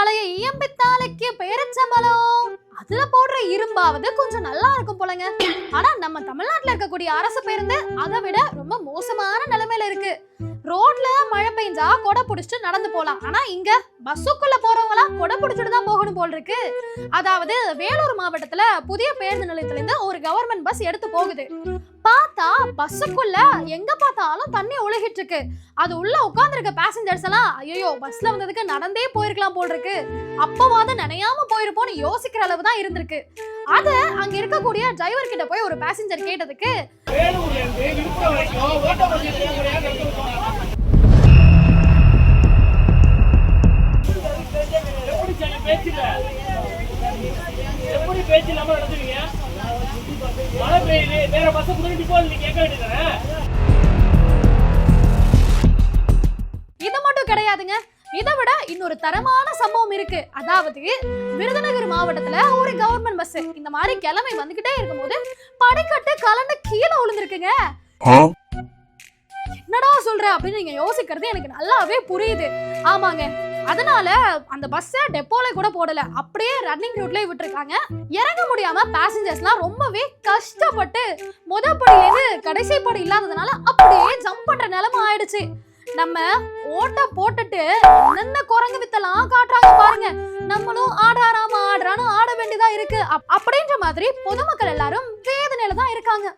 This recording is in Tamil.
பழைய இயம்பித்தாலைக்கு பேரச்சம்பளம். அதுல போடுற இரும்பாவது கொஞ்சம் நல்லா இருக்கும் போலங்க. ஆனா நம்ம தமிழ்நாட்டுல இருக்கக்கூடிய அரசு பேருந்து அதை விட ரொம்ப மோசமான நிலைமையில இருக்கு. ரோட்ல மழை பெஞ்சா கொடை புடிச்சிட்டு நடந்து போலாம். ஆனா இங்க பஸ்ஸுக்குள்ள போறவங்களா கொடை புடிச்சிட்டு தான் போகணும் போல் இருக்கு. அதாவது வேலூர் மாவட்டத்துல புதிய பேருந்து நிலையத்துல இருந்து ஒரு கவர்மெண்ட் பஸ் எடுத்து போகுது. பார்த்தா பஸ்ஸுக்குள்ள எங்க பார்த்தாலும் தண்ணி ஒழுகிட்டு இருக்கு அது உள்ள உட்காந்துருக்க பேசஞ்சர்ஸ் எல்லாம் ஐயோ பஸ்ல வந்ததுக்கு நடந்தே போயிருக்கலாம் போல் இருக்கு அப்பவாது நனையாம போயிருப்போம்னு யோசிக்கிற அளவு தான் இருந்திருக்கு. அத அங்க இருக்கக்கூடிய டிரைவர் கிட்ட போய் ஒரு பேசஞ்சர் கேட்டதுக்கு பேச்சுல பேச்சு இல்லாம நடத்துவீங்க மழை பெய்யுது வேற பஸ் புரிஞ்சு போகுது நீ கேட்க வேண்டியதானே இது மட்டும் கிடையாதுங்க. இதை விட இன்னொரு தரமான சம்பவம் இருக்கு. அதாவது விருதுநகர் மாவட்டத்துல ஒரு கவர்மெண்ட் பஸ் இந்த மாதிரி கிளம்பி வந்துகிட்டே இருக்கும்போது படிக்கட்டு கலந்து கீழே விழுந்திருக்குங்க. என்னடா சொல்ற அப்படின்னு நீங்க யோசிக்கிறது எனக்கு நல்லாவே புரியுது. ஆமாங்க. அதனால அந்த பஸ்ஸை டெப்போல கூட போடல. அப்படியே ரன்னிங் ரூட்லயே விட்டுருக்காங்க. இறங்க முடியாம பேசஞ்சர்ஸ்லாம் ரொம்பவே கஷ்டப்பட்டு முத படியிலேருந்து கடைசி படி இல்லாததுனால அப்படியே ஜம்ப் பண்ற நிலைமை ஆயிடுச்சு. நம்ம ஓட்ட போட்டுட்டு என்னென்ன குரங்கு வித்தெல்லாம் காட்டுறாங்க பாருங்க. நம்மளும் ஆடாராம ஆடுறான்னு ஆட வேண்டியதா இருக்கு. அப்- அப்படின்ற மாதிரி பொதுமக்கள் எல்லாரும் வேதனையில தான் இருக்காங்க.